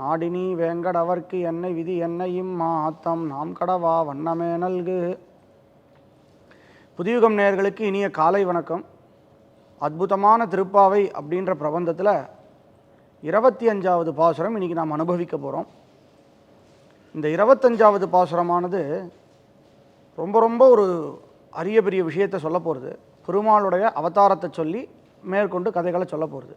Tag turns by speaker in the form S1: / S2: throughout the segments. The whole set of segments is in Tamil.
S1: நாடினி வேங்கடவர்க்கு என்னை விதி என்னையும் மாத்தம். நாம் கடவா வண்ணமே நல்கு. புதியுகம் நேயர்களுக்கு இனிய காலை வணக்கம். அற்புதமான திருப்பாவை அப்படின்ற பிரபந்தத்தில் இருபத்தி அஞ்சாவது பாசுரம் இன்றைக்கி நாம் அனுபவிக்க போகிறோம் இந்த இருபத்தஞ்சாவது பாசுரமானது ரொம்ப ரொம்ப ஒரு அரிய பெரிய விஷயத்தை சொல்ல போகிறது பெருமாளுடைய அவதாரத்தை சொல்லி மேற்கொண்டு கதைகளை சொல்ல போகிறது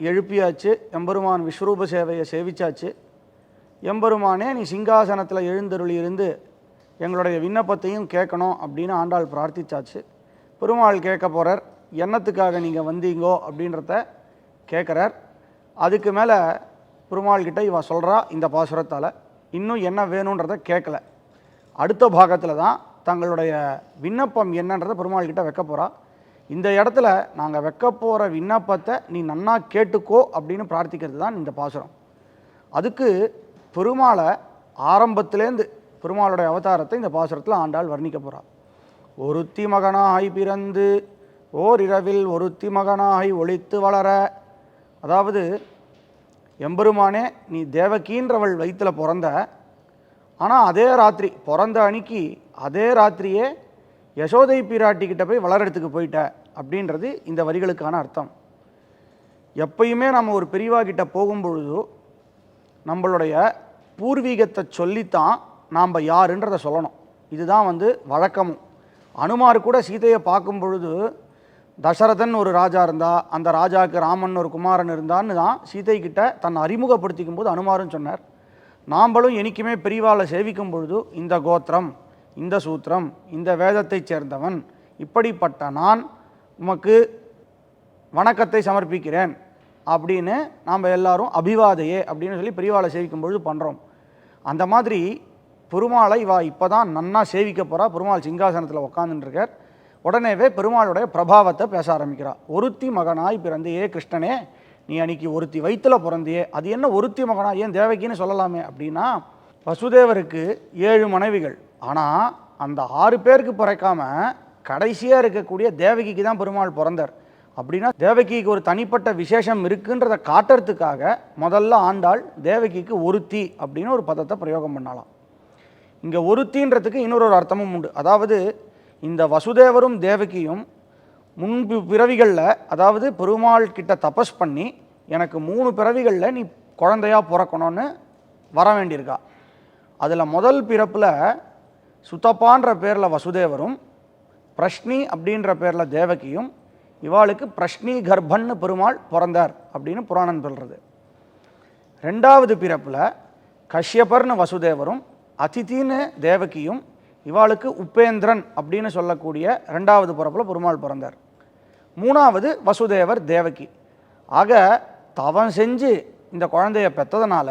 S1: எழுப்பியாச்சு எம்பெருமான் விஸ்வரூப சேவையை சேவிச்சாச்சு. எம்பெருமானே நீ சிங்காசனத்தில் எழுந்தருளி இருந்து எங்களுடைய விண்ணப்பத்தையும் கேட்கணும் அப்படின்னு ஆண்டாள் பிரார்த்திச்சாச்சு. பெருமாள் கேட்க போகிறார் என்னத்துக்காக நீங்கள் வந்தீங்கோ? அப்படின்றத கேட்குறார். அதுக்கு மேலே பெருமாள்கிட்ட இவன் இவ சொல்கிறா இந்த பாசுரத்தால் இன்னும் என்ன வேணுன்றத கேட்கல. அடுத்த பாகத்தில் தான் தங்களுடைய விண்ணப்பம் என்னன்றதை பெருமாள்கிட்ட வைக்க போகிறா இந்த இடத்துல நாங்கள் வைக்க போகிற விண்ணப்பத்தை நீ நன்னா கேட்டுக்கோ அப்படின்னு பிரார்த்திக்கிறது தான் இந்த பாசுரம். அதுக்கு பெருமாளை ஆரம்பத்திலேருந்து பெருமாளுடைய அவதாரத்தை இந்த பாசுரத்தில் ஆண்டாள் வர்ணிக்க போகிறார் ஒருத்தி மகனாய் பிறந்து ஓர் இரவில் ஒருத்தி மகனாய் ஒழித்து வளர அதாவது எம்பெருமானே நீ தேவகீன்றவள் வயிற்றில் பிறந்த ஆனால் அதே ராத்திரி பிறந்த அன்னைக்கு அதே ராத்திரியே யசோதை பிராட்டிக்கிட்ட போய் வளரத்துக்கு போயிட்ட அப்படின்றது இந்த வரிகளுக்கான அர்த்தம். எப்பயுமே நம்ம ஒரு பெரியவா கிட்ட போகும்பொழுது நம்மளுடைய பூர்வீகத்தை சொல்லித்தான் நாம் யாருன்றதை சொல்லணும். இதுதான் வந்து வழக்கமும் அனுமார் கூட சீதையை பார்க்கும் பொழுது தசரதன் ஒரு ராஜா இருந்தா அந்த ராஜாவுக்கு ராமன் ஒரு குமாரன் இருந்தான்னு தான் சீதை கிட்ட தன்னை அறிமுகப்படுத்திக்கும் போது அனுமாரும் சொன்னார். நாம்பளும் என்றைக்குமே பெரியவாளை சேவிக்கும் பொழுது இந்த கோத்திரம் இந்த சூத்திரம் இந்த வேதத்தைச் சேர்ந்தவன் இப்படிப்பட்ட நான் உமக்கு வணக்கத்தை சமர்ப்பிக்கிறேன் அப்படின்னு நாம் எல்லாரும் அபிவாதையே அப்படின்னு சொல்லி பெரியவாளை சேவிக்கும் பொழுது பண்ணுறோம் அந்த மாதிரி பெருமாளை வா இப்போ தான் நன்னா சேவிக்க போகிறா பெருமாள் சிங்காசனத்தில் உட்காந்துட்டுருக்கார் உடனேவே பெருமாளுடைய பிரபாவத்தை பேச ஆரம்பிக்கிறார் ஒருத்தி மகனாய் பிறந்தையே ஏ கிருஷ்ணனே நீ அன்னைக்கு ஒருத்தி வயிற்றில் பிறந்தியே அது என்ன ஒருத்தி மகனா ஏன் தேவகின்னு சொல்லலாமே அப்படின்னா வசுதேவருக்கு ஏழு மனைவிகள். ஆனால் அந்த ஆறு பேருக்கு பிறக்காம கடைசியாக இருக்கக்கூடிய தேவகிக்கு தான் பெருமாள் பிறந்தார். அப்படின்னா தேவகிக்கு ஒரு தனிப்பட்ட விசேஷம் இருக்குன்றதை காட்டுறதுக்காக முதல்ல ஆண்டாள் தேவகிக்கு ஒருத்தி அப்படின்னு ஒரு பதத்தை பிரயோகம் பண்ணலாம். இங்கே ஒருத்தின்றதுக்கு இன்னொரு ஒரு அர்த்தமும் உண்டு. அதாவது இந்த வசுதேவரும் தேவகியும் முன்பு பிறவிகளில் அதாவது பெருமாள் கிட்ட தபஸ் பண்ணி எனக்கு மூணு பிறவிகளில் நீ குழந்தையாக பிறக்கணும்னு வர வேண்டியிருக்கா. அதில் முதல் பிறப்பில் சுத்தப்பான்ற பேரில் வசுதேவரும் பிரஷ்னி அப்படின்ற பேரில் தேவகியும் இவாளுக்கு பிரஷ்னி கர்ப்பன்னு பெருமாள் பிறந்தார் அப்படின்னு புராணம் சொல்கிறது ரெண்டாவது பிறப்பில் கஷ்யபர்னு வசுதேவரும் அதித்தின்னு தேவகியும் இவாளுக்கு உப்பேந்திரன் அப்படின்னு சொல்லக்கூடிய ரெண்டாவது பிறப்பில் பெருமாள் பிறந்தார். மூணாவது வசுதேவர் தேவகி. ஆக தவம் செஞ்சு இந்த குழந்தைய பெற்றதுனால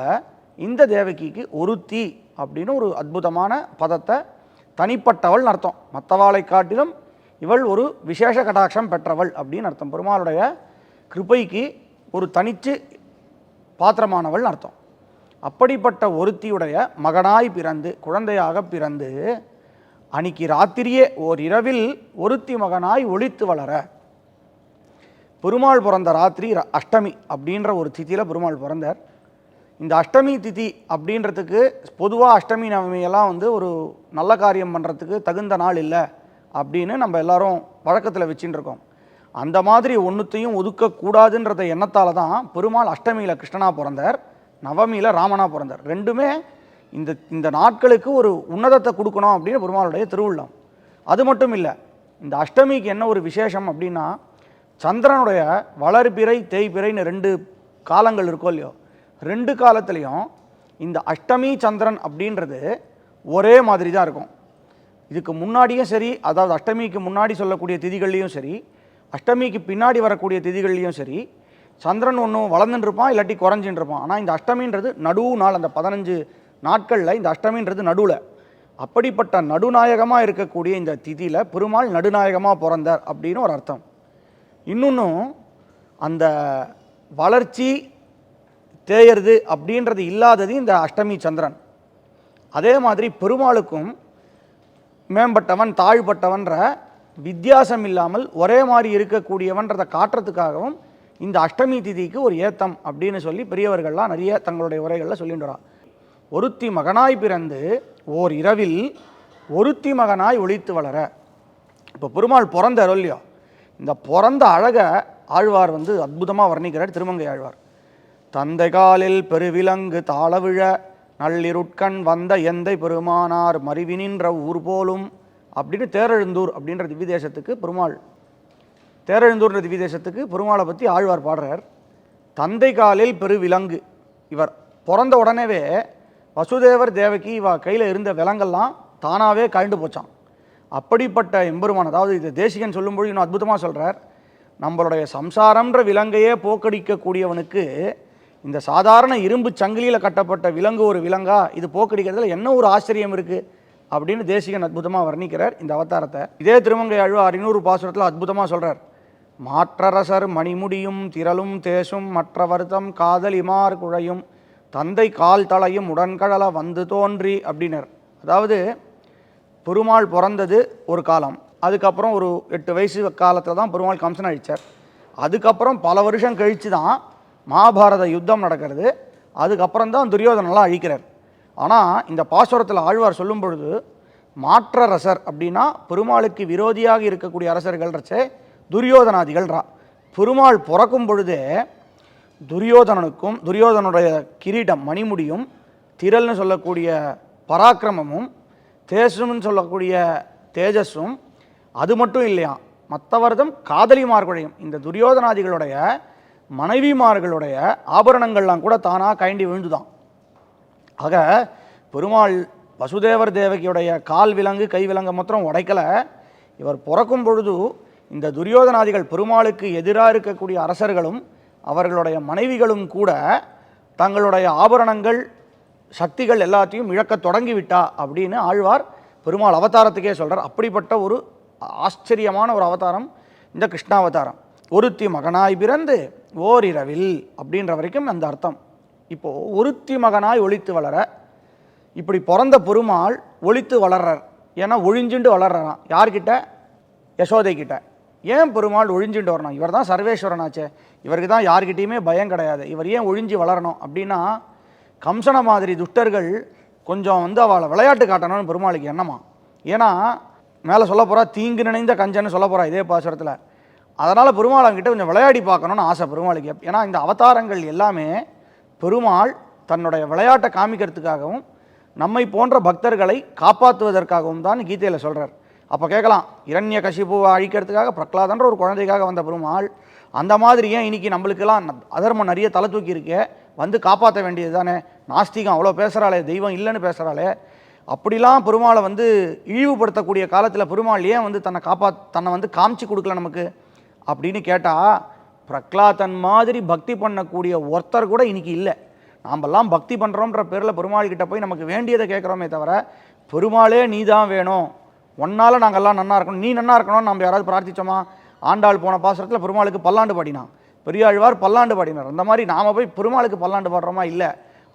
S1: இந்த தேவகிக்கு ஒருத்தி அப்படின்னு ஒரு அற்புதமான பதத்தை தனிப்பட்டவள் அர்த்தம். மற்றவாளை காட்டிலும் இவள் ஒரு விசேஷ கடாட்சம் பெற்றவள் அப்படின்னு அர்த்தம். பெருமாளுடைய கிருபைக்கு ஒரு தனிச்சு பாத்திரமானவள் அர்த்தம். அப்படிப்பட்ட ஒருத்தியுடைய மகனாய் பிறந்து குழந்தையாக பிறந்து அன்னைக்கு ராத்திரியே ஓர் இரவில் ஒருத்தி மகனாய் ஒளித்து வளர பெருமாள் பிறந்த ராத்திரி அஷ்டமி அப்படின்ற ஒரு திதியில் பெருமாள் பிறந்தார். இந்த அஷ்டமி திதி அப்படின்றதுக்கு பொதுவாக அஷ்டமி நவமியெல்லாம் வந்து ஒரு நல்ல காரியம் பண்ணுறதுக்கு தகுந்த நாள் இல்லை அப்படின்னு நம்ம எல்லாரும் வழக்கத்தில் வச்சுட்டு இருக்கோம். அந்த மாதிரி ஒன்றுத்தையும் ஒதுக்கக்கூடாதுன்றத எண்ணத்தால் தான் பெருமாள் அஷ்டமியில் கிருஷ்ணனாக பிறந்தார் நவமியில் ராமனா பிறந்தார். ரெண்டுமே இந்த இந்த நாட்களுக்கு ஒரு உன்னதத்தை கொடுக்கணும் அப்படின்னு பெருமாளுடைய திருவுள்ளம். அது மட்டும் இல்லை இந்த அஷ்டமிக்கு என்ன ஒரு விசேஷம் அப்படின்னா சந்திரனுடைய வளர்பிறை தேய்பிறைன்னு ரெண்டு காலங்கள் இருக்கோ இல்லையோ ரெண்டு காலத்துலேயும் இந்த அஷ்டமி சந்திரன் அப்படின்றது ஒரே மாதிரி தான் இருக்கும். இதுக்கு முன்னாடியும் சரி அதாவது அஷ்டமிக்கு முன்னாடி சொல்லக்கூடிய திதிகள்லையும் சரி அஷ்டமிக்கு பின்னாடி வரக்கூடிய திதிகள்லையும் சரி சந்திரன் ஒன்றும் வளர்ந்துட்டு இருப்பான் இல்லாட்டி குறைஞ்சின்னு இருப்பான். ஆனால் இந்த அஷ்டமின்றது நடுவு நாள் அந்த பதினஞ்சு நாட்களில் இந்த அஷ்டமின்றது நடுவில். அப்படிப்பட்ட நடுநாயகமாக இருக்கக்கூடிய இந்த திதியில் பெருமாள் நடுநாயகமாக பிறந்தார் அப்படின்னு ஒரு அர்த்தம். இன்னொன்றும் அந்த வளர்ச்சி தேயறது அப்படின்றது இல்லாதது இந்த அஷ்டமி சந்திரன். அதே மாதிரி பெருமாளுக்கும் மேம்பட்டவன் தாழ்பட்டவன்ற வித்தியாசம் இல்லாமல் ஒரே மாதிரி இருக்கக்கூடியவன்றதை காட்டுறதுக்காகவும் இந்த அஷ்டமி திதிக்கு ஒரு ஏத்தம் அப்படின்னு சொல்லி பெரியவர்கள்லாம் நிறைய தங்களுடைய உரைகளில் சொல்லிட்டு ஒருத்தி மகனாய் பிறந்து ஓர் இரவில் ஒருத்தி மகனாய் ஒழித்து வளர. இப்போ பெருமாள் பிறந்த இல்லையோ? இந்த பிறந்த அழகை ஆழ்வார் வந்து அற்புதமாக வர்ணிக்கிறார் திருமங்கை ஆழ்வார். தந்தை காலில் பெருவிலங்கு தாளவிழ நள்ளிருட்கண் வந்த எந்தை பெருமானார் மறிவினின்ற ஊர் போலும்? அப்படின்னு தேரெழுந்தூர் அப்படின்ற திவ்யதேசத்துக்கு பெருமாள் தேரெழுந்தூர்ன்ற திவ்யதேசத்துக்கு பெருமாளை பற்றி ஆழ்வார் பாடுறார். தந்தை காலில் பெருவிலங்கு. இவர் பிறந்த உடனேவே வசுதேவர் தேவகி இவ கையில் இருந்த விலங்கெல்லாம் தானாகவே கழண்டு போச்சான் அப்படிப்பட்ட எம்பெருமான் அதாவது இது தேசிகன் சொல்லும்பொழுது இன்னும் அற்புதமாக சொல்கிறார் நம்மளுடைய சம்சாரம்ன்ற விலங்கையே போக்கடிக்கக்கூடியவனுக்கு இந்த சாதாரண இரும்பு சங்கிலியில் கட்டப்பட்ட விலங்கு ஒரு விலங்கா இது போக்கடிக்கிறதுல என்ன ஒரு ஆச்சரியம் இருக்குது அப்படின்னு தேசிகன் அற்புதமாக வர்ணிக்கிறார் இந்த அவதாரத்தை. இதே திருமங்கை அழுவா அறுநூறு பாசுரத்தில் அற்புதமாக சொல்கிறார் மாற்றரசர் மணிமுடியும் திரளும் தேசும் மற்ற வருத்தம் காதல் இமார் குழையும் தந்தை கால் தலையும் உடன்கடலாக வந்து தோன்றி அப்படின்னர். அதாவது பெருமாள் பிறந்தது ஒரு காலம். அதுக்கப்புறம் ஒரு எட்டு வயசு காலத்தில் தான் பெருமாள் கம்சன் அழித்தார் அதுக்கப்புறம் பல வருஷம் கழித்து தான் மகாபாரத யுத்தம் நடக்கிறது. அதுக்கப்புறம் தான் துரியோதனெல்லாம் அழிக்கிறார். ஆனால் இந்த பாசுரத்தில் ஆழ்வார் சொல்லும் பொழுது மாற்ற ரசர் அப்படின்னா பெருமாளுக்கு விரோதியாக இருக்கக்கூடிய அரசர்கள்ன்றச்சே துரியோதனாதிகள்ரா பெருமாள் பிறக்கும் பொழுதே துரியோதனனுக்கும் துரியோதனுடைய கிரீடம் மணிமுடியும் திரள்னு சொல்லக்கூடிய பராக்கிரமமும் தேசம்னு சொல்லக்கூடிய தேஜஸும் அது மட்டும் இல்லையா மற்றவர்தம் காதலிமார்களுடையும் இந்த துரியோதனாதிகளுடைய மனைவிமார்களுடைய ஆபரணங்கள்லாம் கூட தானாக கைண்டி விழுந்துதான். ஆக பெருமாள் வசுதேவர் தேவகியுடைய கால் விலங்கு கை விலங்கு மாத்திரம் உடைக்கலை. இவர் பிறக்கும் பொழுது இந்த துரியோதனாதிகள் பெருமாளுக்கு எதிராக இருக்கக்கூடிய அரசர்களும் அவர்களுடைய மனைவிகளும் கூட தங்களுடைய ஆபரணங்கள் சக்திகள் எல்லாத்தையும் இழக்கத் தொடங்கிவிட்டா அப்படின்னு ஆழ்வார் பெருமாள் அவதாரத்துக்கே சொல்கிறார் அப்படிப்பட்ட ஒரு ஆச்சரியமான ஒரு அவதாரம் இந்த கிருஷ்ணாவதாரம். ஒருத்தி மகனாய் பிறந்து ஓரிரவில் அப்படின்ற வரைக்கும் அந்த அர்த்தம். இப்போது ஒருத்தி மகனாய் ஒழித்து வளர இப்படி பிறந்த பெருமாள் ஒழித்து வளர்றார். ஏன்னா ஒழிஞ்சுண்டு வளர்றாராம். யார்கிட்ட? யசோதை கிட்ட ஏன் பெருமாள் ஒழிஞ்சுட்டு வரணும்? இவர் தான் சர்வேஸ்வரனாச்சே. இவருக்கு தான் யார்கிட்டயுமே பயம் கிடையாது. இவர் ஏன் ஒழிஞ்சு வளரணும் அப்படின்னா கம்சன மாதிரி துஷ்டர்கள் கொஞ்சம் வந்து அவளை விளையாட்டு காட்டணும்னு பெருமாளுக்கு எண்ணமா. ஏன்னா மேலே சொல்ல போகிறா தீங்கு நினைந்த கஞ்சன்னு சொல்ல போகிறா இதே பாசுரத்தில். அதனால் பெருமாள் அவங்ககிட்ட கொஞ்சம் விளையாடி பார்க்கணும்னு ஆசை பெருமாளுக்கு. ஏன்னா இந்த அவதாரங்கள் எல்லாமே பெருமாள் தன்னுடைய விளையாட்டை காமிக்கிறதுக்காகவும் நம்மை போன்ற பக்தர்களை காப்பாற்றுவதற்காகவும் தான் கீதையில் சொல்கிறார் அப்போ கேட்கலாம் இரண்ய கசிப்புவை அழிக்கிறதுக்காக பிரகலாதன்ற ஒரு குழந்தைக்காக வந்த பெருமாள் அந்த மாதிரி ஏன் இன்னைக்கு நம்மளுக்கெல்லாம் ந- அதர்மம் நிறைய தலை தூக்கி இருக்கே வந்து காப்பாற்ற வேண்டியது தானே? நாஸ்திகம் அவ்வளோ பேசுகிறாளே தெய்வம் இல்லைன்னு பேசுகிறாளே அப்படிலாம் பெருமாளை வந்து இழிவுபடுத்தக்கூடிய காலத்தில் பெருமாள் ஏன் வந்து தன்னை காப்பா தன்னை வந்து காமிச்சு கொடுக்கல நமக்கு? அப்படின்னு கேட்டால் பிரகலாதன் மாதிரி பக்தி பண்ணக்கூடிய ஒருத்தர் கூட இன்னைக்கு இல்லை. நாமெல்லாம் பக்தி பண்ணுறோன்ற பேரில் பெருமாள் கிட்ட போய் நமக்கு வேண்டியதை கேட்குறோமே தவிர பெருமாளே நீ தான் வேணும். ஒன்னால் நாங்கள்லாம் நன்னா இருக்கணும். நீ நன்னா இருக்கணும்னு நம்ம யாராவது பிரார்த்திச்சோமா? ஆண்டாள் போன பாசுரத்தில் பெருமாளுக்கு பல்லாண்டு பாடினான். பெரியாழ்வார் பல்லாண்டு பாடினார். அந்த மாதிரி நாம் போய் பெருமாளுக்கு பல்லாண்டு பாடுறோமா? இல்லை.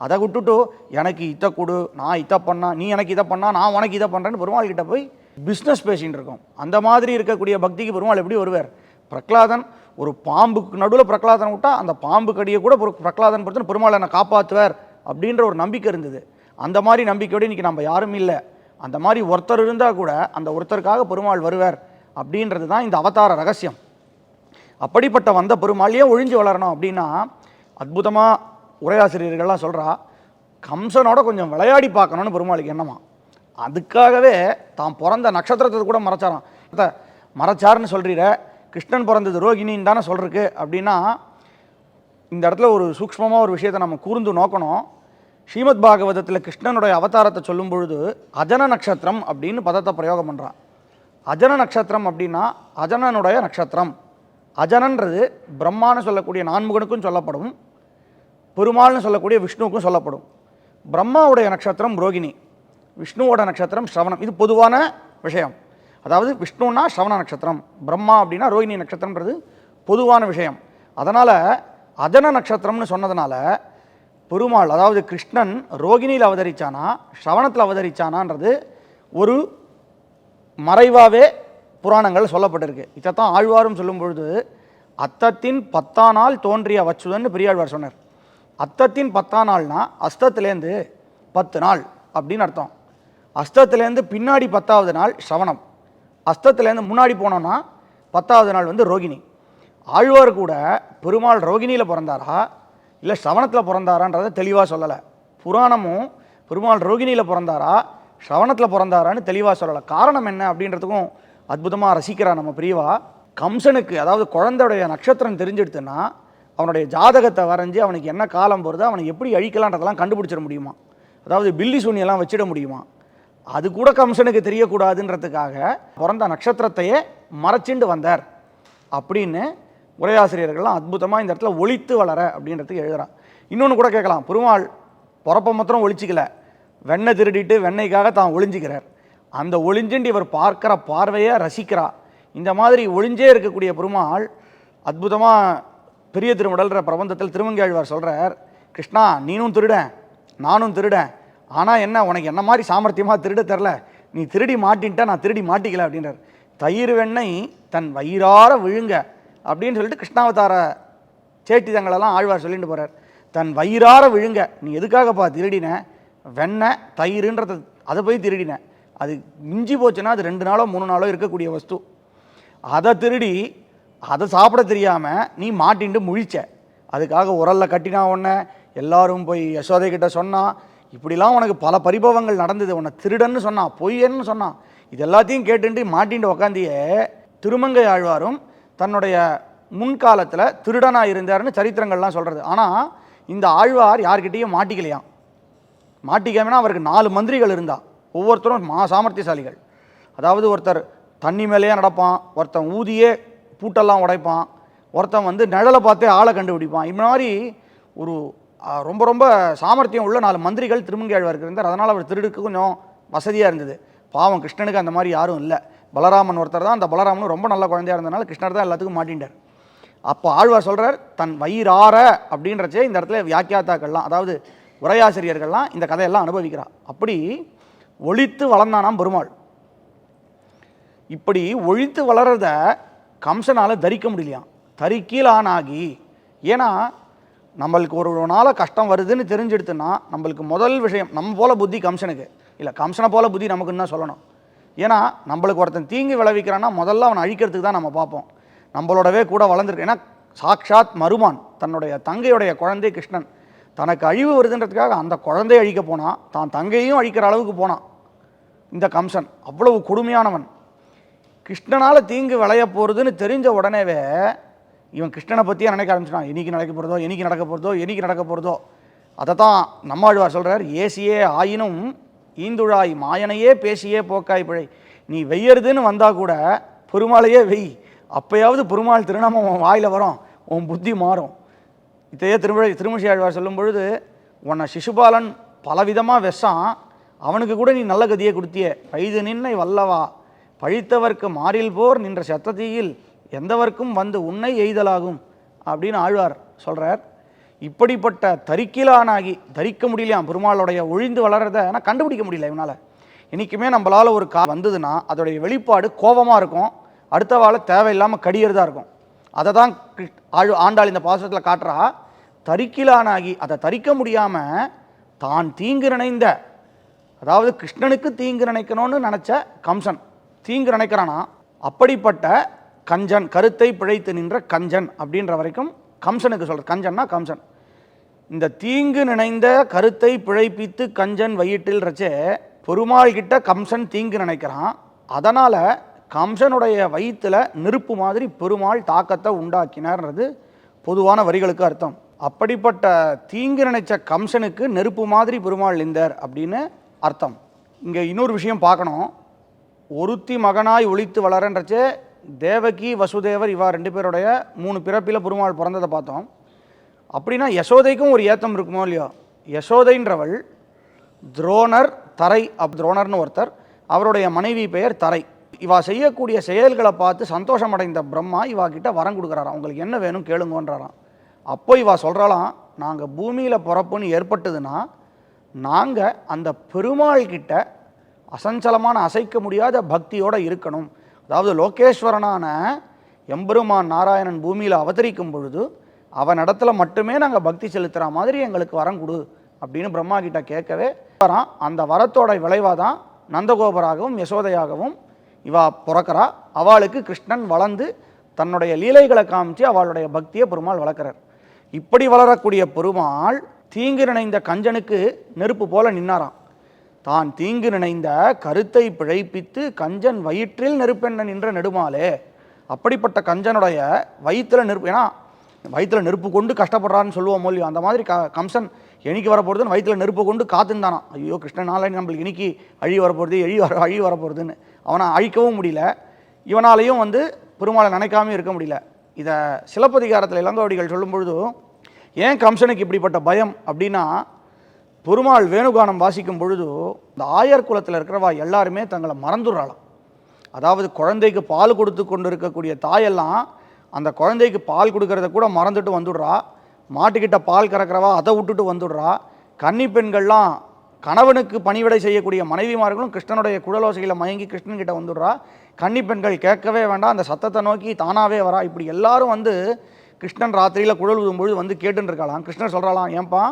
S1: அதை விட்டுட்டு எனக்கு இதை கொடு நான் இதை பண்ணா நீ எனக்கு இதை பண்ணா நான் உனக்கு இதை பண்ணுறேன்னு பெருமாள் கிட்ட போய் பிஸ்னஸ் பேசின்னு இருக்கோம். அந்த மாதிரி இருக்கக்கூடிய பக்திக்கு பெருமாள் எப்படி வருவார்? பிரகலாதன் ஒரு பாம்புக்கு நடுவில் பிரகலாதன் விட்டால் அந்த பாம்பு கடியை கூட ஒரு பிரகலாதன் பொறுத்து பெருமாள் என்னை காப்பாற்றுவார் அப்படின்ற ஒரு நம்பிக்கை இருந்தது. அந்த மாதிரி நம்பிக்கையோடு இன்றைக்கி நம்ம யாரும் இல்லை. அந்த மாதிரி ஒருத்தர் இருந்தால் கூட அந்த ஒருத்தருக்காக பெருமாள் வருவார் அப்படின்றது தான் இந்த அவதார ரகசியம். அப்படிப்பட்ட வந்த பெருமாளையே ஒழிஞ்சு வளரணும் அப்படின்னா அற்புதமாக உரையாசிரியர்கள்லாம் சொல்கிறா கம்சனோட கொஞ்சம் விளையாடி பார்க்கணும்னு பெருமாளுக்கு என்னமா அதுக்காகவே தான் பிறந்த நட்சத்திரத்தை கூட மறைச்சாராம். மறைச்சாருன்னு சொல்கிறீர கிருஷ்ணன் பிறந்தது ரோகிணின்னு தானே சொல்கிறக்கு அப்படின்னா இந்த இடத்துல ஒரு சூக்ஷ்மமாக ஒரு விஷயத்தை நம்ம கூர்ந்து நோக்கணும். ஸ்ரீமத் பாகவதத்தில் கிருஷ்ணனுடைய அவதாரத்தை சொல்லும் பொழுது அஜன நட்சத்திரம் அப்படின்னு பதத்தை பிரயோகம் பண்ணுறான் அஜன நட்சத்திரம் அப்படின்னா அஜனனுடைய நட்சத்திரம். அஜனன்றது பிரம்மான்னு சொல்லக்கூடிய நான்முகனுக்கும் சொல்லப்படும். பெருமாள்னு சொல்லக்கூடிய விஷ்ணுவுக்கும் சொல்லப்படும். பிரம்மாவுடைய நட்சத்திரம் ரோகிணி. விஷ்ணுவோட நட்சத்திரம் ஸ்ரவணம். இது பொதுவான விஷயம். அதாவது விஷ்ணுன்னா சவண நட்சத்திரம் பிரம்மா அப்படின்னா ரோகிணி நட்சத்திரம்ன்றது பொதுவான விஷயம். அதனால் அதன நட்சத்திரம்னு சொன்னதுனால பெருமாள் அதாவது கிருஷ்ணன் ரோகிணியில் அவதரிச்சானா ஸ்ரவணத்தில் அவதரிச்சானான்றது ஒரு மறைவாகவே புராணங்கள் சொல்லப்பட்டிருக்கு. இதைத்தான் ஆழ்வாரும் சொல்லும் பொழுது அத்தத்தின் பத்தா நாள் தோன்றிய வச்சுதன்னு பெரியாழ்வார் சொன்னார். அத்தத்தின் பத்தா நாள்னா அஸ்தத்துலேருந்து பத்து நாள் அப்படின்னு அர்த்தம். அஸ்தத்துலேருந்து பின்னாடி பத்தாவது நாள் ஸ்ரவணம் அஸ்தத்துலேருந்து முன்னாடி போனோன்னா பத்தாவது நாள் வந்து ரோகிணி. ஆழ்வார் கூட பெருமாள் ரோகிணியில் பிறந்தாரா? இல்லை சவணத்தில் பிறந்தாரான்றதை தெளிவாக சொல்லலை. புராணமும் பெருமாள் ரோகிணியில் பிறந்தாரா? ஸ்ரவணத்தில் பிறந்தாரான்னு தெளிவாக சொல்லலை. காரணம் என்ன அப்படின்றதுக்கும் அற்புதமாக ரசிக்கிறார் நம்ம பிரியவா கம்சனுக்கு அதாவது குழந்தையுடைய நட்சத்திரம் தெரிஞ்சிடுத்துன்னா அவனுடைய ஜாதகத்தை வரைஞ்சி அவனுக்கு என்ன காலம் வருதோ அவனை எப்படி அழிக்கலான்றதெல்லாம் கண்டுபிடிச்சிட முடியுமா? அதாவது பில்லி சூனியெல்லாம் வச்சிட முடியுமா? அது கூட கம்சனுக்கு தெரியக்கூடாதுன்றதுக்காக பிறந்த நட்சத்திரத்தையே மறைச்சிண்டு வந்தார் அப்படின்னு உரையாசிரியர்கள்லாம் அற்புதமாக இந்த இடத்துல ஒழித்து வளர அப்படின்றதுக்கு எழுதுறான். இன்னொன்று கூட கேட்கலாம். பெருமாள் பிறப்ப மாத்திரம் ஒழிச்சிக்கல. வெண்ணெய் திருடிட்டு வெண்ணெய்க்காக தான் ஒளிஞ்சிக்கிறார். அந்த ஒளிஞ்சுண்டு இவர் பார்க்குற பார்வையை ரசிக்கிறா. இந்த மாதிரி ஒளிஞ்சே இருக்கக்கூடிய பெருமாள் அற்புதமாக பெரிய திருமடல்ற பிரபந்தத்தில் திருமங்கையாழ்வார் சொல்கிறார் கிருஷ்ணா நீனும் திருடன் நானும் திருடன் ஆனால் என்ன உனக்கு என்ன மாதிரி சாமர்த்தியமாக திருட தெரில? நீ திருடி மாட்டின்ட்டா நான் திருடி மாட்டிக்கல அப்படின்றார். தயிர் வெண்ணெய் தன் வயிறார விழுங்க அப்படின்னு சொல்லிட்டு கிருஷ்ணாவதார சேட்டிதங்களெல்லாம் ஆழ்வார் சொல்லிட்டு போகிறார் தன் வயிறார விழுங்க. நீ எதுக்காகப்பா திருடின? வெண்ணெய் தயிர்ன்றது அதை போய் திருடின. அது மிஞ்சி போச்சுன்னா அது ரெண்டு நாளோ மூணு நாளோ இருக்கக்கூடிய வஸ்து. அதை திருடி அதை சாப்பிட தெரியாமல் நீ மாட்டின்ட்டு முழிச்ச. அதுக்காக உரல்ல கட்டினா ஒன்று எல்லாரும் போய் யசோதை கிட்ட சொன்னால் இப்படிலாம் உனக்கு பல பரிபவங்கள் நடந்தது. உன்னை திருடன்னு சொன்னான் பொய்யன்னு சொன்னான். இது எல்லாத்தையும் கேட்டுட்டு மாட்டின்ட்டு உக்காந்தியே திருமங்கை ஆழ்வாரும் தன்னுடைய முன்காலத்தில் திருடனாக இருந்தாருன்னு சரித்திரங்கள்லாம் சொல்கிறது ஆனால் இந்த ஆழ்வார் யார்கிட்டேயும் மாட்டிக்கலையாம். மாட்டிக்காமனா அவருக்கு நாலு மந்திரிகள் இருந்தா. ஒவ்வொருத்தரும் மா சாமர்த்தியசாலிகள் அதாவது ஒருத்தர் தண்ணி மேலேயே நடப்பான் ஒருத்தன் ஊதியே பூட்டெல்லாம் உடைப்பான் ஒருத்தன் வந்து நிழலை பார்த்தே ஆளை கண்டுபிடிப்பான். இந்த மாதிரி ஒரு ரொம்ப ரொம்ப சாமர்த்தியம் உள்ள நாலு மந்திரிகள் திருமங்கையாழ்வாருக்கு இருந்தார் அதனால் அவர் திருடுக்கு கொஞ்சம் வசதியாக இருந்தது. பாவம் கிருஷ்ணனுக்கு அந்த மாதிரி யாரும் இல்லை. பலராமன் ஒருத்தர் தான். அந்த பலராமனும் ரொம்ப நல்ல குழந்தையாக இருந்தனால கிருஷ்ணர் தான் எல்லாத்துக்கும் மாட்டின்றார் அப்போ ஆழ்வார் சொல்கிறார் தன் வயிறார அப்படின்றச்சே இந்த இடத்துல வியாக்கியாத்தாக்கள்லாம் அதாவது உரையாசிரியர்கள்லாம் இந்த கதையெல்லாம் அனுபவிக்கிறார் அப்படி ஒழித்து வளர்ந்தானாம் பெருமாள். இப்படி ஒழித்து வளர்றத கம்சனால் தரிக்க முடியலையாம். தரிக்கீழானாகி ஏன்னா நம்மளுக்கு ஒரு நாளாக கஷ்டம் வருதுன்னு தெரிஞ்செடுத்துன்னா நம்மளுக்கு முதல் விஷயம் நம்ம போல புத்தி கம்சனுக்கு. இல்லை கம்சனை போல புத்தி நமக்குன்னு தான் சொல்லணும். ஏன்னா நம்மளுக்கு ஒருத்தன் தீங்கு விளைவிக்கிறான்னா முதல்ல அவனை அழிக்கிறதுக்கு தான் நம்ம பார்ப்போம். நம்மளோடவே கூட வளர்ந்துருக்கு ஏன்னா சாக்ஷாத் மருமான் தன்னுடைய தங்கையுடைய குழந்தை கிருஷ்ணன் தனக்கு அழிவு வருதுன்றதுக்காக அந்த குழந்தையை அழிக்க போனான் தான் தங்கையும் அழிக்கிற அளவுக்கு போனான் இந்த கம்சன் அவ்வளவு கொடுமையானவன். கிருஷ்ணனால் தீங்கு விளைய போகிறதுன்னு தெரிஞ்ச உடனேவே இவன் கிருஷ்ணனை பற்றியே நினைக்க ஆரம்பிச்சிட்டான். என்னைக்கு நடக்க போகிறதோ என்னைக்கு நடக்க போகிறதோ என்னைக்கு நடக்க போகிறதோ அதை தான் நம்மாழ்வார் சொல்கிறார் ஏசியே ஆயினும் ஈந்துழாய் மாயனையே பேசியே போக்காய் பிழை. நீ வெய்யறதுன்னு வந்தால் கூட பெருமாளையே வெய். அப்பயாவது பெருமாள் திருநாமம் உன் வாயில் வரும் உன் புத்தி மாறும். இதையே திருமழை திருமஷி ஆழ்வார் சொல்லும் பொழுது உன்னை சிசுபாலன் பலவிதமாக வெசான். அவனுக்கு கூட நீ நல்ல கதியை கொடுத்தியே. பைது நின்னை வல்லவா. பழித்தவர்க்கு மாறில் போர் நின்ற சத்ததியில் எந்தவர்க்கும் வந்து உன்னை எய்தலாகும் அப்படின்னு ஆழ்வார் சொல்கிறார் இப்படிப்பட்ட தரிக்கிலானாகி தரிக்க முடியலையாம் பெருமாளுடைய ஒழிந்து வளர்கிறத ஆனால் கண்டுபிடிக்க முடியல இவனால். என்றைக்குமே நம்மளால் ஒரு கா வந்ததுன்னா அதோடைய வெளிப்பாடு கோபமாக இருக்கும். அடுத்த வாழை தேவையில்லாமல் கடியறதாக இருக்கும். அதை தான் ஆழ் ஆண்டாள் இந்த பாசத்தில் காட்டுறா. தரிக்கிலானாகி அதை தரிக்க முடியாமல் தான் தீங்கு நினைந்த அதாவது கிருஷ்ணனுக்கு தீங்கு நினைக்கணும்னு நினச்ச கம்சன் தீங்கு நினைக்கிறானா? அப்படிப்பட்ட கஞ்சன் கருத்தை பிழைத்து நின்ற கஞ்சன் அப்படின்ற வரைக்கும் கம்சனுக்கு சொல்கிறது கஞ்சன்னா கம்சன். இந்த தீங்கு நினைந்த கருத்தை பிழைப்பித்து கஞ்சன் வயிற்றில் ரச்சே பெருமாள் கிட்ட கம்சன் தீங்கு நினைக்கிறான். அதனால் கம்சனுடைய வயிற்றுல நெருப்பு மாதிரி பெருமாள் தாக்கத்தை உண்டாக்கினார்ன்றது பொதுவான வரிகளுக்கு அர்த்தம். அப்படிப்பட்ட தீங்கு நினைச்ச கம்சனுக்கு நெருப்பு மாதிரி பெருமாள் இருந்தார் அப்படின்னு அர்த்தம். இங்கே இன்னொரு விஷயம் பார்க்கணும். ஒருத்தி மகனாய் ஒழித்து வளரன்றச்சே தேவகி வசுதேவர் இவா ரெண்டு பேருடைய மூணு பிறப்பில் பெருமாள் பிறந்ததை பார்த்தோம். அப்படின்னா யசோதைக்கும் ஒரு ஏத்தம் இருக்குமோ இல்லையோ? யசோதைன்றவள் துரோணர் தரை அப் துரோணர்னு ஒருத்தர் அவருடைய மனைவி பெயர் தரை. இவா செய்யக்கூடிய செயல்களை பார்த்து சந்தோஷமடைந்த பிரம்மா இவா கிட்ட வரம் கொடுக்குறாராம். உங்களுக்கு என்ன வேணும் கேளுங்கன்றாராம். அப்போ இவா சொல்கிறாளாம் நாங்கள் பூமியில் பிறப்புன்னு ஏற்பட்டதுன்னா நாங்கள் அந்த பெருமாள் கிட்ட அசஞ்சலமான அசைக்க முடியாத பக்தியோடு இருக்கணும். அதாவது லோகேஸ்வரனான எம்பெருமான் நாராயணன் பூமியில் அவதரிக்கும் பொழுது அவன் இடத்துல மட்டுமே நாங்கள் பக்தி செலுத்துகிற மாதிரி எங்களுக்கு வரம் கொடு அப்படின்னு பிரம்மா கிட்ட கேட்கவே வரான். அந்த வரத்தோட விளைவாக தான் நந்தகோபராகவும் யசோதையாகவும் இவா பிறக்கிறா. அவளுக்கு கிருஷ்ணன் வளர்ந்து தன்னுடைய லீலைகளை காமிச்சு அவளுடைய பக்தியை பெருமாள் வளர்க்குறார். இப்படி வளரக்கூடிய பெருமாள் தீங்கு நினைந்த கஞ்சனுக்கு நெருப்பு போல நின்னாராம். தான் தீங்கு நினைந்த கருத்தை பிழைப்பித்து கஞ்சன் வயிற்றில் நெருப்பென்ன நின்ற நெடுமாலே. அப்படிப்பட்ட கஞ்சனுடைய வயிற்றில் நெருப்பு ஏன்னா வயிற்றில் நெருப்பு கொண்டு கஷ்டப்படுறான்னு சொல்லுவோம் மொழி அந்த மாதிரி க கம்சன் எணிக்கு வரப்போகிறதுன்னு வயிற்றில் நெருப்பு கொண்டு காத்துந்தானான் ஐயோ கிருஷ்ணனால நம்மளுக்கு இன்னைக்கு அழி வரப்போகிறது எழி வர அழி வரப்போகிறதுன்னு அவனை அழிக்கவும் முடியல. இவனாலையும் வந்து பெருமாளை நினைக்காம இருக்க முடியல. இதை சிலப்பதிகாரத்தில் இளங்கோவடிகள் சொல்லும் பொழுதும் ஏன் கம்சனுக்கு இப்படிப்பட்ட பயம் அப்படின்னா பெருமாள் வேணுகானம் வாசிக்கும் பொழுது இந்த ஆயர் குலத்தில் இருக்கிறவா எல்லாருமே தங்களை மறந்துடுறாளாம். அதாவது குழந்தைக்கு பால் கொடுத்து கொண்டு இருக்கக்கூடிய தாயெல்லாம் அந்த குழந்தைக்கு பால் கொடுக்கறத கூட மறந்துட்டு வந்துடுறா. மாட்டுக்கிட்ட பால் கறக்கிறவா அதை விட்டுட்டு வந்துடுறா. கன்னி பெண்கள்லாம் கணவனுக்கு பணிவிடை செய்யக்கூடிய மனைவிமார்களும் கிருஷ்ணனுடைய குழலோசையில் மயங்கி கிருஷ்ணன்கிட்ட வந்துடுறா. கன்னி பெண்கள் கேட்கவே வேண்டாம். அந்த சத்தத்தை நோக்கி தானாகவே வரா. இப்படி எல்லாரும் வந்து கிருஷ்ணன் ராத்திரியில் குழல் ஊதும்பொழுது வந்து கேட்டுன்னு இருக்காளாம். கிருஷ்ணன் சொல்கிறாளாம் ஏன்பா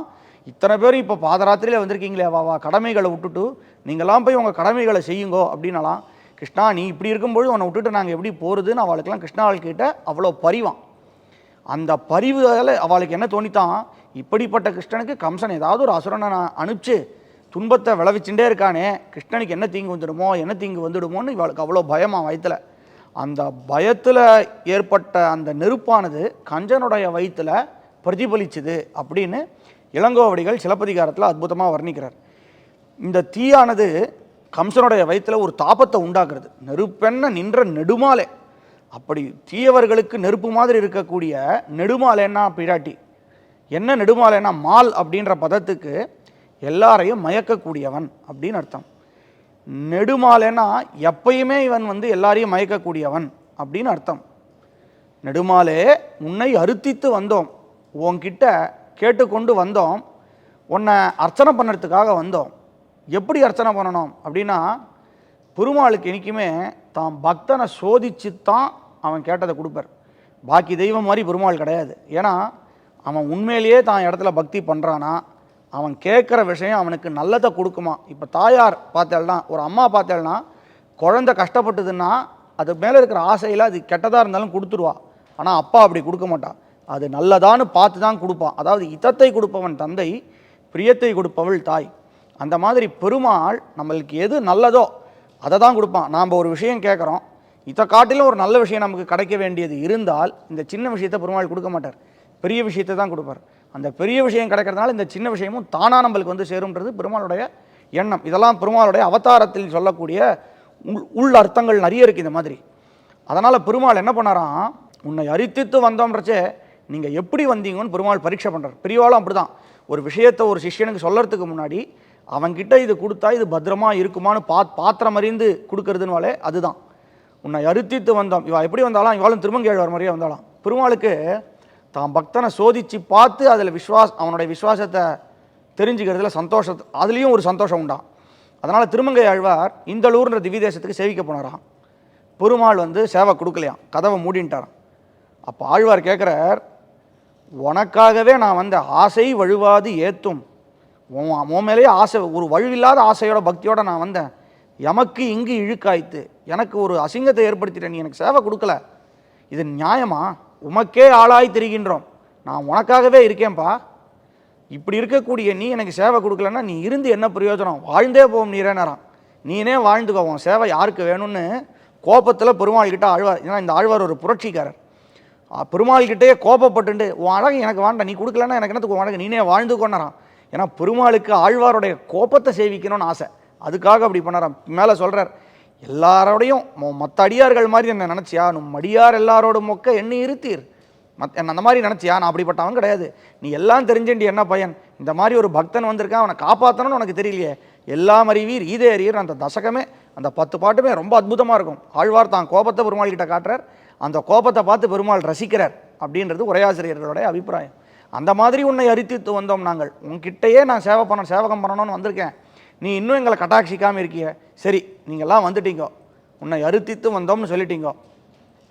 S1: இத்தனை பேரும் இப்போ பாதராத்திரியில் வந்திருக்கீங்களே வா வா கடமைகளை விட்டுட்டு நீங்களாம் போய் உங்கள் கடமைகளை செய்யுங்கோ அப்படின்னலாம் கிருஷ்ணா நீ இப்படி இருக்கும்பொழுது உன்னை விட்டுட்டு நாங்கள் எப்படி போகிறதுன்னு அவளுக்கெல்லாம் கிருஷ்ணாவள் கிட்ட அவ்வளோ பரிவான் அந்த பரிவுகளை அவளுக்கு என்ன தோணித்தான் இப்படிப்பட்ட கிருஷ்ணனுக்கு கம்சன் ஏதாவது ஒரு அசுரனை நான் அனுப்பிச்சு துன்பத்தை விளைவிச்சுட்டே இருக்கானே கிருஷ்ணனுக்கு என்ன தீங்கு வந்துடுமோ என்ன தீங்கு வந்துடுமோன்னு இவளுக்கு அவ்வளோ பயமாக வயித்துல. அந்த பயத்தில் ஏற்பட்ட அந்த நெருப்பானது கஞ்சனுடைய வயிற்றில் பிரதிபலிச்சுது அப்படின்னு இளங்கோவடிகள் சிலப்பதிகாரத்தில் அற்புதமாக வர்ணிக்கிறார். இந்த தீயானது கம்சனுடைய வயிற்றில் ஒரு தாபத்தை உண்டாக்குறது. நெருப்பென்ன நின்ற நெடுமாலே. அப்படி தீயவர்களுக்கு நெருப்பு மாதிரி இருக்கக்கூடிய நெடுமாலேன்னா பிராட்டி. என்ன நெடுமாலைன்னா மால் அப்படின்ற பதத்துக்கு எல்லாரையும் மயக்கக்கூடியவன் அப்படின்னு அர்த்தம். நெடுமாலேன்னா எப்பயுமே இவன் வந்து எல்லாரையும் மயக்கக்கூடியவன் அப்படின்னு அர்த்தம். நெடுமாலே உன்னை அறுத்தித்து வந்தோம். உன்கிட்ட கேட்டுக்கொண்டு வந்தோம். உன்னை அர்ச்சனை பண்ணுறதுக்காக வந்தோம். எப்படி அர்ச்சனை பண்ணணும்? அப்படின்னா பெருமாளுக்கு என்றைக்குமே தான் பக்தனை சோதிச்சு தான் அவன் கேட்டதை கொடுப்பார். பாக்கி தெய்வம் மாதிரி பெருமாள் கிடையாது. ஏன்னா அவன் உண்மையிலேயே தான் இடத்துல பக்தி பண்ணுறானா அவன் கேட்குற விஷயம் அவனுக்கு நல்லதை கொடுக்குமா? இப்போ தாயார் பார்த்தேன்னா ஒரு அம்மா பார்த்தேன்னா குழந்தை கஷ்டப்பட்டதுன்னா அது மேலே இருக்கிற ஆசையில் அது கெட்டதாக இருந்தாலும் கொடுத்துருவா. ஆனால் அப்பா அப்படி கொடுக்க மாட்டான் அது நல்லதான்னு பார்த்து தான் கொடுப்பான். அதாவது இதத்தை கொடுப்பவன் தந்தை பிரியத்தை கொடுப்பவள் தாய். அந்த மாதிரி பெருமாள் நம்மளுக்கு எது நல்லதோ அதை தான் கொடுப்பான். நாம் ஒரு விஷயம் கேட்குறோம். இதை காட்டிலும் ஒரு நல்ல விஷயம் நமக்கு கிடைக்க வேண்டியது இருந்தால் இந்த சின்ன விஷயத்தை பெருமாள் கொடுக்க மாட்டார். பெரிய விஷயத்தை தான் கொடுப்பார். அந்த பெரிய விஷயம் கிடைக்கிறதுனால இந்த சின்ன விஷயமும் தானாக நம்மளுக்கு வந்து சேரும்ன்றது பெருமாளுடைய எண்ணம். இதெல்லாம் பெருமாளுடைய அவதாரத்தில் சொல்லக்கூடிய உள் உள் அர்த்தங்கள் நிறைய இருக்குது இந்த மாதிரி. அதனால் பெருமாள் என்ன பண்ணாராம்? உன்னை அரித்தித்து வந்தோம்ன்றச்சே நீங்கள் எப்படி வந்தீங்கன்னு பெருமாள் பரீட்சை பண்ணுறார் பெரியவாளும் அப்படி தான் ஒரு விஷயத்தை ஒரு சிஷ்யனுக்கு சொல்லறதுக்கு முன்னாடி அவன்கிட்ட இது கொடுத்தா இது பத்திரமா இருக்குமான்னு பாத் பாத்திரம் அறிந்து கொடுக்கறதுனாலே அதுதான். உன்னை அறுத்தித்து வந்தோம். இவள் எப்படி வந்தாலும் இவாளும் திருமங்கேழ்வார் மாதிரியே வந்தாலாம் பெருமாளுக்கு தான் பக்தனை சோதிச்சு பார்த்து அதில் விஸ்வாஸ் அவனுடைய விஸ்வாசத்தை தெரிஞ்சுக்கிறதுல சந்தோஷத்தை அதுலேயும் ஒரு சந்தோஷம் உண்டான் அதனால் திருமங்கை ஆழ்வார் இந்தளூர்ன்ற திவ்ய தேசத்துக்கு சேவிக்க போனாராம். பெருமாள் வந்து சேவை கொடுக்கலையாம். கதவை மூடின்ட்டாராம். அப்போ ஆழ்வார் கேட்குறார் உனக்காகவே நான் வந்த ஆசை வழுவாது ஏத்தும். உன் மேலேயே ஆசை ஒரு வழுவில்லாத ஆசையோட பக்தியோட நான் வந்தேன். எமக்கு இங்கு இழுக்காய்த்து. எனக்கு ஒரு அசிங்கத்தை ஏற்படுத்திட்டேன் நீ எனக்கு சேவை கொடுக்கல. இது நியாயமா? உமக்கே ஆளாய் திரிகின்றோம். நான் உனக்காகவே இருக்கேன்ப்பா. இப்படி இருக்கக்கூடிய நீ எனக்கு சேவை கொடுக்கலன்னா நீ இருந்து என்ன பிரயோஜனம்? வாழ்ந்தே போகும் நேரம் நீனே வாழ்ந்துக்கோ. உன் சேவை யாருக்கு வேணும்னு கோபத்தில் பெருமாள் கிட்ட ஆழ்வார் ஏன்னா இந்த ஆழ்வார் ஒரு புரட்சிக்காரர். பெருமாள்கிட்டே கோபப்பட்டுண்டு உன் அழகு எனக்கு வேண்டாம் நீ கொடுக்கலன்னா எனக்கு என்னத்துக்கு உன் அழகு? நீனே வாழ்ந்து கொண்டாராம். ஏன்னா பெருமாளுக்கு ஆழ்வாருடைய கோபத்தை சேவிக்கணும்னு ஆசை. அதுக்காக அப்படி பண்ணாராம். மேலே சொல்கிறார் எல்லாரோடையும் மற்ற அடியார்கள் மாதிரி என்னை நினச்சியா? நும் அடியார் எல்லாரோட மொக்க என்ன இருத்தீர். மத் என்ன அந்த மாதிரி நினச்சியா? நான் அப்படிப்பட்டவன் கிடையாது. நீ எல்லாம் தெரிஞ்சுண்டி என்ன பையன்? இந்த மாதிரி ஒரு பக்தன் வந்திருக்கான் அவனை காப்பாற்றணும்னு உனக்கு தெரியலையே? எல்லாம் அறிவீர் ஈதே அறிவீர் அந்த தசகமே அந்த பத்து பாட்டுமே ரொம்ப அற்புதமாக இருக்கும். ஆழ்வார் தான் கோபத்தை பெருமாள் கிட்ட காட்டுறார். அந்த கோபத்தை பார்த்து பெருமாள் ரசிக்கிறார் அப்படின்றது உரையாசிரியர்களுடைய அபிப்பிராயம். அந்த மாதிரி உன்னை அரித்தித்து வந்தோம் நாங்கள். உன்கிட்டயே நான் சேவை பண்ண சேவகம் பண்ணணும்னு வந்திருக்கேன். நீ இன்னும் எங்களை கட்டாட்சிக்காமல் இருக்கிய. சரி நீங்கள்லாம் வந்துட்டீங்க. உன்னை அறுத்தித்து வந்தோம்னு சொல்லிட்டீங்க.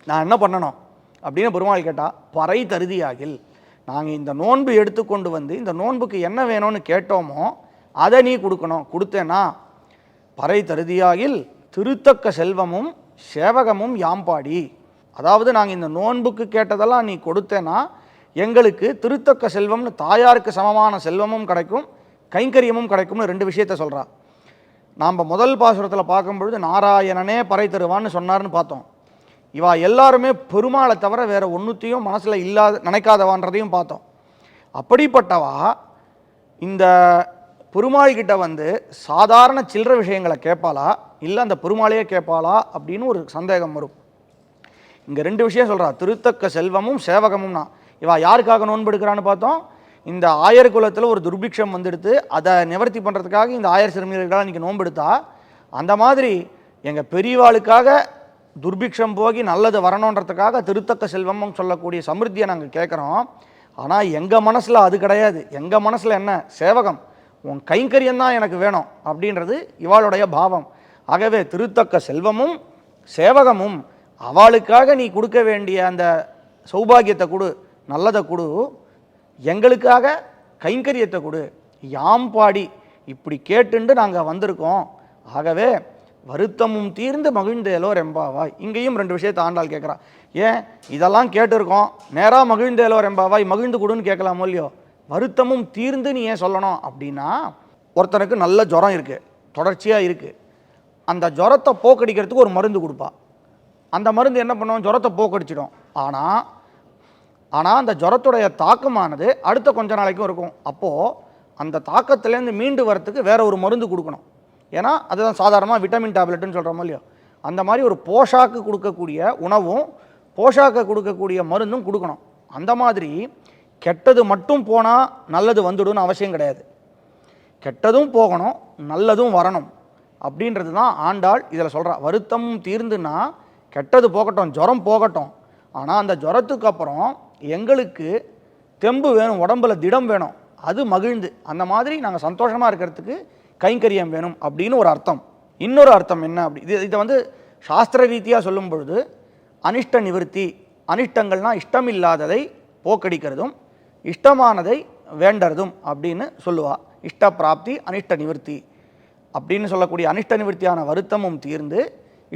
S1: நான் என்ன பண்ணணும்? அப்படின்னு பெருமாள் கேட்டால் பறை தருதியாகில். நாங்கள் இந்த நோன்பு எடுத்துக்கொண்டு வந்து இந்த நோன்புக்கு என்ன வேணும்னு கேட்டோமோ அதை நீ கொடுக்கணும். கொடுத்தேன்னா பறை தருதியாகில் திருத்தக்க செல்வமும் சேவகமும் யாம்பாடி அதாவது நாங்கள் இந்த நோன்புக்கு கேட்டதெல்லாம் நீ கொடுத்தேன்னா எங்களுக்கு திருத்தக்க செல்வம்னு தாயாருக்கு சமமான செல்வமும் கிடைக்கும் கைங்கரியமும் கிடைக்கும்னு ரெண்டு விஷயத்த சொல்கிறா நாம் முதல் பாசுரத்தில் பார்க்கும்பொழுது நாராயணனே பறை தருவான்னு சொன்னார்னு பார்த்தோம். இவா எல்லாருமே பெருமாளை தவிர வேறு ஒன்றுத்தையும் மனசில் இல்லாத நினைக்காதவான்றதையும் பார்த்தோம். அப்படிப்பட்டவா இந்த பெருமாள்கிட்ட வந்து சாதாரண சில்லற விஷயங்களை கேட்பாளா இல்லை அந்த பெருமாளையே கேட்பாளா அப்படின்னு ஒரு சந்தேகம் வரும். இங்கே ரெண்டு விஷயம் சொல்கிறா திருத்தக்க செல்வமும் சேவகமும்னா. இவா யாருக்காக நோன்பெடுக்கிறான்னு பார்த்தோம்? இந்த ஆயர் குலத்தில் ஒரு துர்பிக்ஷம் வந்துடுத்து அதை நிவர்த்தி பண்ணுறதுக்காக இந்த ஆயர் சிறுமியர்களாக இன்றைக்கி நோன்படுத்தா? அந்த மாதிரி எங்கள் பெரியவாளுக்காக துர்பிக்ஷம் போகி நல்லது வரணுன்றதுக்காக திருத்தக்க செல்வம்னு சொல்லக்கூடிய சமிருத்தியை நாங்கள் கேட்குறோம் ஆனால் எங்கள் மனசில் அது கிடையாது. எங்கள் மனசில் என்ன? சேவகம். உன் கைங்கரியம் தான் எனக்கு வேணும் அப்படின்றது இவாளுடைய பாவம். ஆகவே திருத்தக்க செல்வமும் சேவகமும் அவளுக்காக நீ கொடுக்க வேண்டிய அந்த சௌபாகியத்தை கொடு நல்லதை கொடு எங்களுக்காக கைங்கரியத்தை கொடு. யாம் பாடி இப்படி கேட்டுண்டு நாங்கள் வந்திருக்கோம். ஆகவே வருத்தமும் தீர்ந்து மகிழ்ந்தேலோ ரெம்பாவாய் இங்கேயும் ரெண்டு விஷயத்தை ஆண்டாள் கேட்குறான் ஏன்? இதெல்லாம் கேட்டிருக்கோம். நேராக மகிழ்ந்தேலோ ரெம்பாவாய் மகிழ்ந்து கொடுன்னு கேட்கலாமோ இல்லையோ? வருத்தமும் தீர்ந்து நீ ஏன் சொல்லணும்? அப்படின்னா ஒருத்தனுக்கு நல்ல ஜுரம் இருக்குது தொடர்ச்சியாக இருக்குது அந்த ஜுரத்தை போக்கடிக்கிறதுக்கு ஒரு மருந்து கொடுப்பா. அந்த மருந்து என்ன பண்ணுவோம் ஜுரத்தை போக்கடிச்சிடும். ஆனால் ஆனால் அந்த ஜுரத்துடைய தாக்கமானது அடுத்த கொஞ்ச நாளைக்கும் இருக்கும். அப்போது அந்த தாக்கத்துலேருந்து மீண்டு வரத்துக்கு வேற ஒரு மருந்து கொடுக்கணும். ஏன்னா அதுதான் சாதாரணமாக விட்டமின் டேப்லெட்டுன்னு சொல்கிறோமோ இல்லையோ? அந்த மாதிரி ஒரு போஷாக்கு கொடுக்கக்கூடிய உணவும் போஷாக்கு கொடுக்கக்கூடிய மருந்தும் கொடுக்கணும். அந்த மாதிரி கெட்டது மட்டும் போனால் நல்லது வந்துடும்னு அவசியம் கிடையாது. கெட்டதும் போகணும் நல்லதும் வரணும். அப்படின்றது தான் ஆண்டாள் இதில் சொல்கிறா வருத்தம் தீர்ந்துன்னா கெட்டது போகட்டும் ஜுரம் போகட்டும். ஆனால் அந்த ஜுரத்துக்கு அப்புறம் எங்களுக்கு தெம்பு வேணும் உடம்புல திடம் வேணும். அது மகிழ்ந்து. அந்த மாதிரி நாங்கள் சந்தோஷமாக இருக்கிறதுக்கு கைங்கரியம் வேணும் அப்படின்னு ஒரு அர்த்தம். இன்னொரு அர்த்தம் என்ன அப்படி? இது இதை வந்து சாஸ்திர ரீதியாக சொல்லும் பொழுது அனிஷ்ட நிவர்த்தி அனிஷ்டங்கள்னா இஷ்டமில்லாததை போக்கடிக்கிறதும் இஷ்டமானதை வேண்டறதும் அப்படின்னு சொல்லுவா. இஷ்ட பிராப்தி அனிஷ்ட நிவர்த்தி. அப்படின்னு சொல்லக்கூடிய அனிஷ்ட நிவர்த்தியான வருத்தமும் தீர்ந்து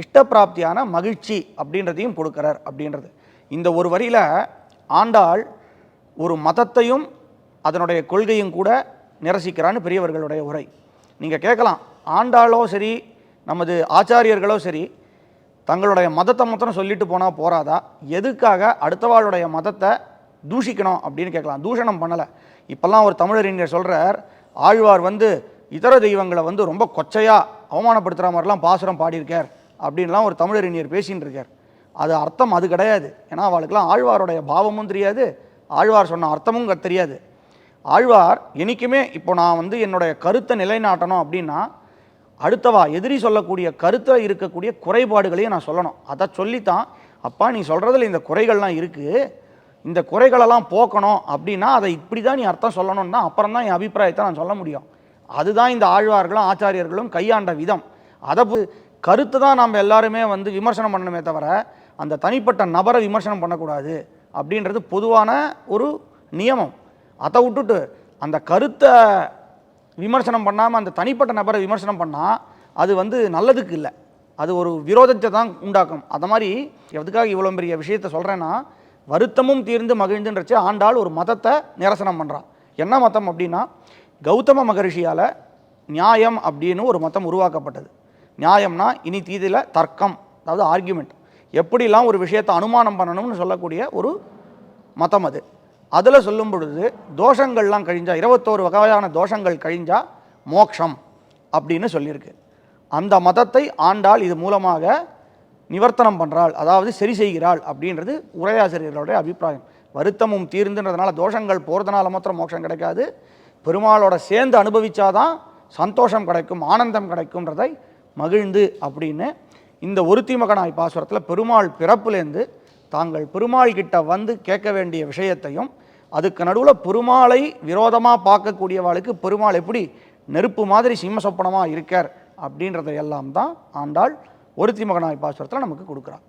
S1: இஷ்டப்பிராப்தியான மகிழ்ச்சி அப்படின்றதையும் கொடுக்குறார் அப்படின்றது. இந்த ஒரு வரியில் ஆண்டாள் ஒரு மதத்தையும் அதனுடைய கொள்கையும் கூட நிரசிக்கிறான்னு பெரியவர்களுடைய உரை. நீங்கள் கேட்கலாம் ஆண்டாளோ சரி நமது ஆச்சாரியர்களோ சரி தங்களுடைய மதத்தை மொத்தம் சொல்லிட்டு போனால் போராதா எதுக்காக அடுத்தவாளுடைய மதத்தை தூஷிக்கணும் அப்படின்னு கேட்கலாம். தூஷணம் பண்ணலை. இப்போல்லாம் ஒரு தமிழறிஞர் சொல்கிறார் ஆழ்வார் வந்து இதர தெய்வங்களை வந்து ரொம்ப கொச்சையாக அவமானப்படுத்துகிற மாதிரிலாம் பாசுரம் பாடியிருக்கார். அப்படின்லாம் ஒரு தமிழறிஞர் பேசின்னு இருக்கார். அது அர்த்தம் அது கிடையாது. ஏன்னா அவளுக்கெல்லாம் ஆழ்வாருடைய பாவமும் தெரியாது. ஆழ்வார் சொன்ன அர்த்தமும் தெரியாது. ஆழ்வார் என்னைக்குமே இப்போ நான் வந்து என்னுடைய கருத்தை நிலைநாட்டணும் அப்படின்னா அடுத்தவா எதிரி சொல்லக்கூடிய கருத்தில் இருக்கக்கூடிய குறைபாடுகளையும் நான் சொல்லணும். அதை சொல்லித்தான் அப்பா நீ சொல்கிறதுல இந்த குறைகள்லாம் இருக்குது இந்த குறைகளெல்லாம் போக்கணும் அப்படின்னா அதை இப்படி தான் நீ அர்த்தம் சொல்லணும்னா அப்புறம் தான் என் அபிப்பிராயத்தை நான் சொல்ல முடியும். அதுதான் இந்த ஆழ்வார்களும் ஆச்சாரியர்களும் கையாண்ட விதம். அதை கருத்து தான் நம்ம எல்லாருமே வந்து விமர்சனம் பண்ணணுமே தவிர அந்த தனிப்பட்ட நபரை விமர்சனம் பண்ணக்கூடாது அப்படின்றது பொதுவான ஒரு நியமம். அதை விட்டுட்டு அந்த கருத்தை விமர்சனம் பண்ணாமல் அந்த தனிப்பட்ட நபரை விமர்சனம் பண்ணால் அது வந்து நல்லதுக்கு இல்லை. அது ஒரு விரோதத்தை தான் உண்டாக்கும். அந்த மாதிரி எதுக்காக இவ்வளோ பெரிய விஷயத்த சொல்கிறேன்னா வருத்தமும் தீர்ந்து மகிழ்ந்துன்றச்சு ஆண்டாள் ஒரு மதத்தை நிரசனம் பண்ணுறான் என்ன மதம் அப்படின்னா கௌதம மகரிஷியால் நியாயம் அப்படின்னு ஒரு மதம் உருவாக்கப்பட்டது. நியாயம்னா இனி தீதியில் தர்க்கம் அதாவது ஆர்கியூமெண்ட் எப்படிலாம் ஒரு விஷயத்தை அனுமானம் பண்ணணும்னு சொல்லக்கூடிய ஒரு மதம் அது. அதில் சொல்லும் பொழுது தோஷங்கள்லாம் கழிஞ்சால் இருபத்தோரு வகையான தோஷங்கள் கழிஞ்சால் மோக்ஷம் அப்படின்னு சொல்லியிருக்கு. அந்த மதத்தை ஆண்டாள் இது மூலமாக நிவர்த்தனம் பண்ணுறாள் அதாவது சரி செய்கிறாள் அப்படின்றது உரையாசிரியர்களுடைய அபிப்பிராயம். வருத்தமும் தீர்ந்துன்றதுனால தோஷங்கள் போகிறதுனால மாத்திரம் மோட்சம் கிடைக்காது. பெருமாளோட சேர்ந்து அனுபவித்தாதான் சந்தோஷம் கிடைக்கும் ஆனந்தம் கிடைக்கும்ன்றதை மகிழ்ந்து அப்படின்னு இந்த ஒருத்தி மகனாய் பாசுரத்தில் பெருமாள் பிறப்புலேருந்து தாங்கள் பெருமாள் கிட்ட வந்து கேட்க வேண்டிய விஷயத்தையும் அதுக்கு நடுவில் பெருமாளை விரோதமாக பார்க்கக்கூடியவாளுக்கு பெருமாள் எப்படி நெருப்பு மாதிரி சிம்ம சொப்பனமாக இருக்கார் அப்படின்றத எல்லாம் தான் ஆண்டாள் ஒருத்தி மகனாய் பாசுரத்தில் நமக்கு கொடுக்குறாள்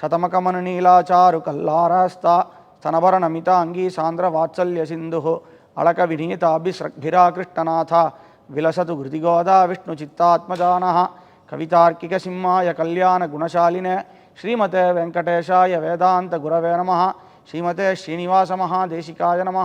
S1: சதமகமன நீலாச்சாரு கல்லாராஸ்தா ಸ್ತನಭರ நமிதா அங்கீ சாந்திர ವಾತ್ಸಲ್ಯ சிந்துஹோ ಅಳಕ ವಿನೀತಾಭಿಸ್ರಗ್ಭಿರಾ ಕೃಷ್ಣನಾಥ விலசது ஹிருதிகோதா விஷ்ணு சித்தாத்மஜானா கவிதார்க்கிக சிம்மாய கல்யாண குணசாலினே ஸ்ரீமதே வெங்கடேஷாய வேதாந்த குரவே நம ஸ்ரீமதே ஸ்ரீனிவாச மகாதேசிகாய நம